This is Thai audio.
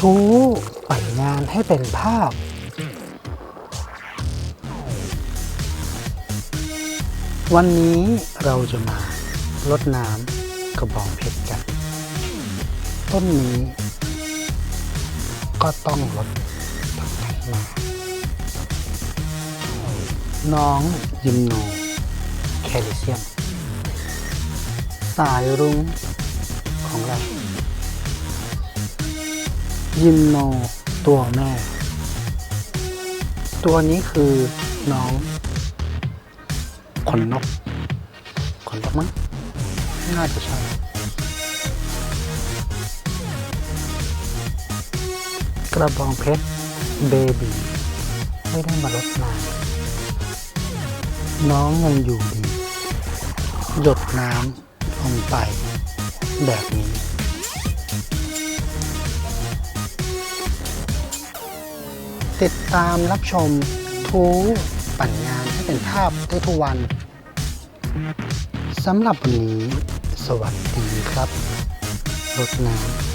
ทูปั่นงานให้เป็นภาพ วันนี้เราจะมาลดน้ำกระบองเพชรกัน ต้นนี้ก็ต้องลดตั้งแต่มาน้องยิมโนแคลเซียม สายรุ้งของเรา ยิมโนตัวแม่ ตัวนี้คือน้องขนนกขนนกมั้งน่าจะใช่กระบองเพชรเบบีไม่ได้มาลดน้ำน้องยังอยู่ดี หยดน้ำลงไปแบบนี้ ติดตามรับชมทูปั่นงานให้เป็นภาพได้ทุกวันสำหรับวันนี้ สวัสดีครับรถน้ำ